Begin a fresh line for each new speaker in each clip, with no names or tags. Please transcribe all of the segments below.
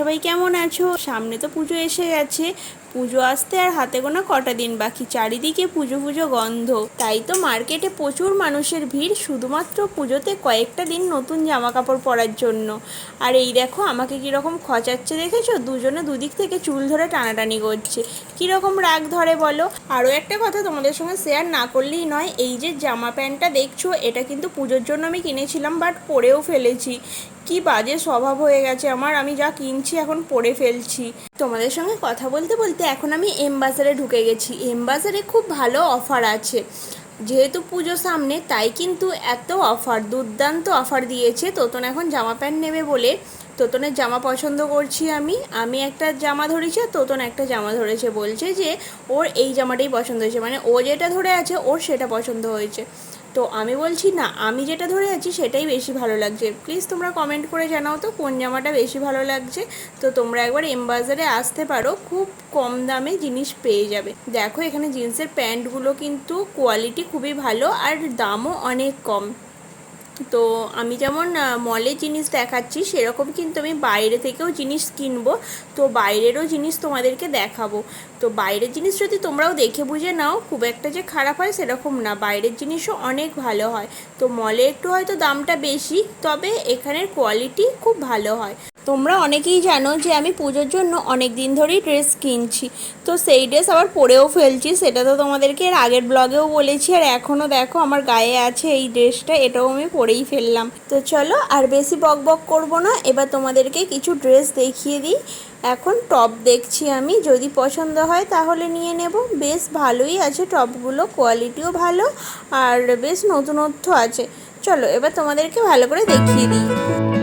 সবাই কেমন আছো সামনে তো পুজো এসে গেছে। পুজো আসতে আর হাতে গোনা কটা দিন বাকি? চারিদিকে পুজো পুজো গন্ধ। তাই তো মার্কেটে প্রচুর মানুষের ভিড়, শুধুমাত্র পুজোতে কয়েকটা দিন নতুন জামা কাপড় পরার জন্য। আর এই দেখো, আমাকে কীরকম খচাচ্ছে দেখেছ? দুজনে দুদিক থেকে চুল ধরে টানাটানি করছে। কীরকম রাগ ধরে বলো? আরও একটা কথা তোমাদের সঙ্গে শেয়ার না করলেই নয়, এই যে জামা প্যান্টটা দেখছ, এটা কিন্তু পুজোর জন্য আমি কিনেছিলাম বাট পরেও ফেলেছি। কি বাজে স্বভাব হয়ে গেছে আমার, আমি যা কিনছি এখন পরে ফেলছি। তোমাদের সঙ্গে কথা বলতে বলতে এখন আমি এম বাজারে ঢুকে গেছি। এম বাজারে খুব ভালো অফার আছে। যেহেতু পুজো সামনে, তাই কিন্তু এত অফার দুর্দান্ত অফার দিয়েছে। তোতন এখন জামা প্যান্ট নেবে বলে তোতনের জামা পছন্দ করছি আমি। আমি একটা জামা ধরেছি আর তোতন একটা জামা ধরেছে। বলছে যে, ওর এই জামাটাই পছন্দ হয়েছে। মানে ও যেটা ধরে আছে, ওর সেটা পছন্দ হয়েছে। তো আমি বলছি, না, আমি যেটা ধরে আছি সেটাই বেশি ভালো লাগছে। প্লিজ তোমরা কমেন্ট করে জানাও তো কোন জামাটা বেশি ভালো লাগছে। তো তোমরা একবার এমবাজারে আসতে পারো, খুব কম দামে জিনিস পেয়ে যাবে। দেখো এখানে জিন্সের প্যান্টগুলো কিন্তু কোয়ালিটি খুবই ভালো আর দামও অনেক কম। তো আমি যেমন মলে জিনিস দেখাচ্ছি, সেরকম কিন্তু আমি বাইরে থেকেও জিনিস কিনবো। তো বাইরেরও জিনিস তোমাদেরকে দেখাবো। তো বাইরের জিনিস যদি তোমরাও দেখে বুঝে নাও, খুব একটা যে খারাপ হয় সেরকম না। বাইরের জিনিসও অনেক ভালো হয়। তো মলে একটু হয়তো দামটা বেশি, তবে এখানের কোয়ালিটি খুব ভালো হয়। তোমরা অনেকেই জানো যে আমি পুজোর জন্য অনেক দিন ধরেই ড্রেস কিনছি। তো সেই ড্রেস আবার পরেও ফেলছি, সেটা তো তোমাদেরকে এর আগের ব্লগেও বলেছি, আর এখনও দেখো আমার গায়ে আছে এই ড্রেসটা এটাও আমি পরেই ফেললাম। তো চলো আর বেশি বক বক করব না, এবার তোমাদেরকে কিছু ড্রেস দেখিয়ে দিই। এখন টপ দেখছি আমি, যদি পছন্দ হয় তাহলে নিয়ে নেব। বেশ ভালোই আছে টপগুলো কোয়ালিটিও ভালো, আর বেশ নতুনত্ব আছে। চলো এবার তোমাদেরকে ভালো করে দেখিয়ে দিই।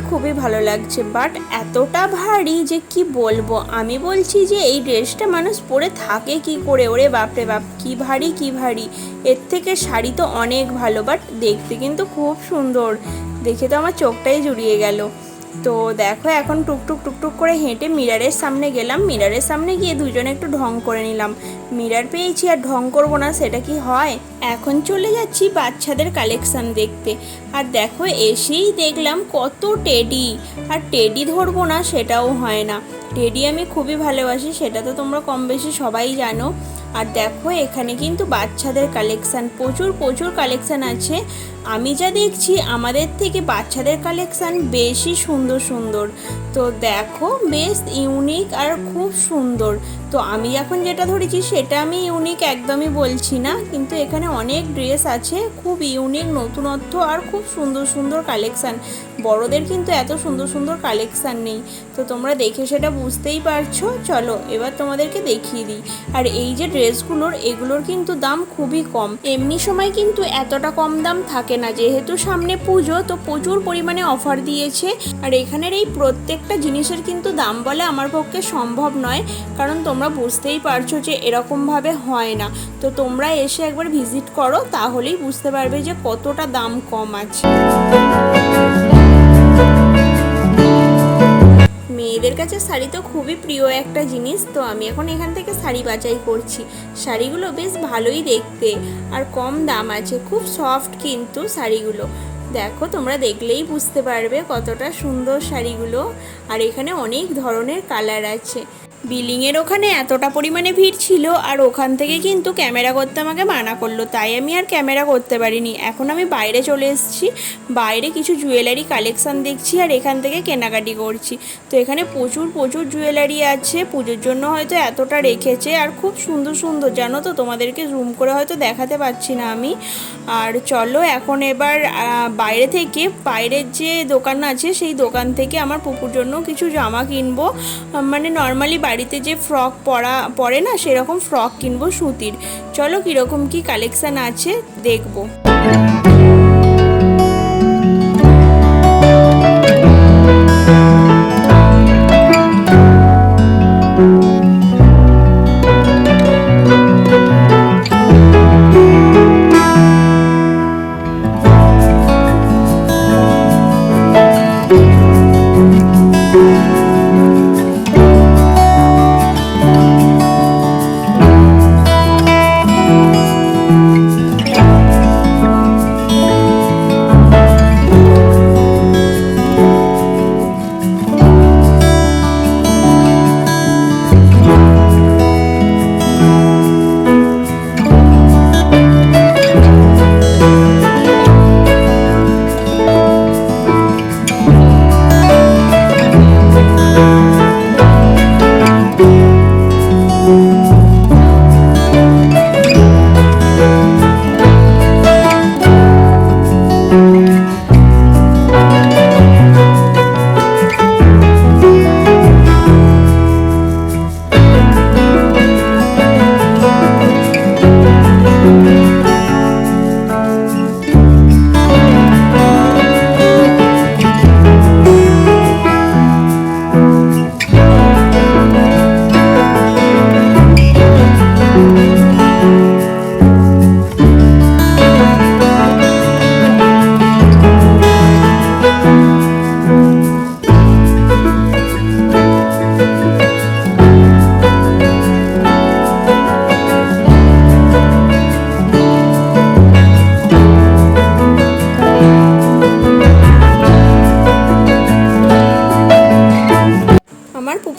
আমার খুবই ভালো লাগছে বাট এতটা ভারী যে কি বলব? আমি বলছি যে এই ড্রেসটা মানুষ পরে থাকে কি করে? ওরে বাপরে বাপ, কি ভারী কি ভারী। এর থেকে শাড়ি তো অনেক ভালো বাট দেখতে কিন্তু খুব সুন্দর। দেখে তো আমার চোখটাই জুড়িয়ে গেল। তো দেখো এখন টুকটুক টুকটুক করে হেঁটে মিরারের সামনে গেলাম। মিরারের সামনে গিয়ে দুজনে একটু ঢং করে নিলাম। মিরার পেয়েছি আর ঢং করব না, সেটা কি হয়? এখন চলে যাচ্ছি বাচ্চাদের কালেকশান দেখতে। আর দেখো এসেই দেখলাম কত টেডি আর টেডি ধরবো না, সেটাও হয় না। টেডি আমি খুবই ভালোবাসি, সেটা তো তোমরা কম বেশি সবাই জানো। আর দেখো এখানে কিন্তু বাচ্চাদের কালেকশান প্রচুর প্রচুর কালেকশান আছে। আমি যা দেখছি, আমাদের থেকে বাচ্চাদের কালেকশান বেশি সুন্দর সুন্দর। তো দেখো, বেশ ইউনিক আর খুব সুন্দর। তো আমি এখন যেটা ধরেছি, সেটা আমি ইউনিক একদমই বলছি না, কিন্তু এখানে অনেক ড্রেস আছে, খুব ইউনিক নতুনত্ব আর খুব সুন্দর সুন্দর কালেকশান বড়দের কিন্তু এত সুন্দর সুন্দর কালেকশান নেই। তো তোমরা দেখে সেটা বুঝতেই পারছ। চলো, এবার তোমাদেরকে দেখিয়ে দিই। আর এই যে ড্রেসগুলোর এগুলোর কিন্তু দাম খুবই কম। এমনি সময় কিন্তু এতটা কম দাম থাকে না। যেহেতু সামনে পুজো, তো প্রচুর পরিমাণে অফার দিয়েছে। আর এখানের এই প্রত্যেকটা জিনিসের কিন্তু দাম বলে আমার পক্ষে সম্ভব নয়। কারণ তোমরা বুঝতেই পারছ যে এরকমভাবে হয় না। তো তোমরা এসে একবার ভিজিট করো, তাহলেই বুঝতে পারবে যে কতটা দাম কম আছে। মেয়েদের কাছে শাড়ি তো খুবই প্রিয় একটা জিনিস, তো আমি এখন এখান থেকে শাড়ি বাছাই করছি। শাড়িগুলো বেশ ভালোই দেখতে, আর কম দাম আছে, খুব সফট কিন্তু শাড়িগুলো। দেখো, তোমরা দেখলেই বুঝতে পারবে কতটা সুন্দর শাড়িগুলো, আর এখানে অনেক ধরনের কালার আছে। বিল্ডিংয়ের ওখানে এতটা পরিমাণে ভিড় ছিল আর ওখান থেকে কিন্তু ক্যামেরা করতে আমাকে মানা করল। তাই আমি আর ক্যামেরা করতে পারিনি। এখন আমি বাইরে চলে এসেছি। বাইরে কিছু জুয়েলারি কালেকশন দেখছি আর এখান থেকে কেনাকাটি করছি। তো এখানে প্রচুর প্রচুর জুয়েলারি আছে। পুজোর জন্য হয়তো এতটা রেখেছে আর খুব সুন্দর সুন্দর। জানো তো, তোমাদেরকে জুম করে হয়তো দেখাতে পারছি না আমি। আর চলো এখন এবার বাইরে থেকে বাইরের যে দোকান আছে, সেই দোকান থেকে আমার পুকুর জন্য কিছু জামা কিনবো। মানে নর্মালি বাড়িতে যে ফ্রক পরা, পরে না সেরকম ফ্রক কিনবো সুতির। চলো কীরকম কি কালেকশান আছে, দেখব।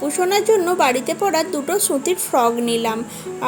আমার জন্য বাড়িতে পড়া দুটো সুতির ফ্রক নিলাম।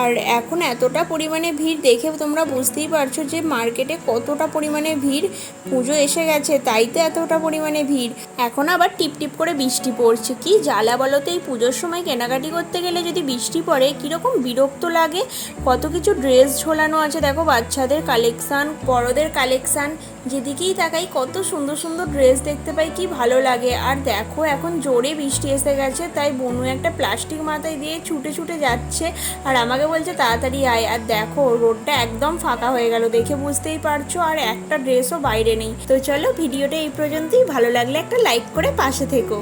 আর এখন এতটা পরিমাণে ভিড় দেখে তোমরা বুঝতেই পারছ যে মার্কেটে কতটা পরিমাণে ভিড়। পুজো এসে গেছে, তাই তো এতটা পরিমাণে ভিড়। এখন আবার টিপ টিপ করে বৃষ্টি পড়ছে। কি জ্বালা বলো তো, এই পুজোর সময় কেনাকাটি করতে গেলে যদি বৃষ্টি পড়ে, কীরকম বিরক্ত লাগে। কত কিছু ড্রেস ঝোলানো আছে, দেখো বাচ্চাদের কালেকশান বড়দের কালেকশান যেদিকেই তাকাই, কত সুন্দর সুন্দর ড্রেস দেখতে পাই, কি ভালো লাগে। আর দেখো, এখন জোরে বৃষ্টি এসে গেছে, তাই বনু একটা প্লাস্টিক মাথায় দিয়ে ছুটে ছুটে যাচ্ছে আর আমাকে বলছে, তাড়াতাড়ি আয়। আর দেখো, রোডটা একদম ফাঁকা হয়ে গেল দেখে বুঝতেই পারছ, আর একটা ড্রেসও বাইরে নেই। তো চলো, ভিডিওটা এই পর্যন্তই। ভালো লাগলে একটা লাইক করে পাশে থেকো।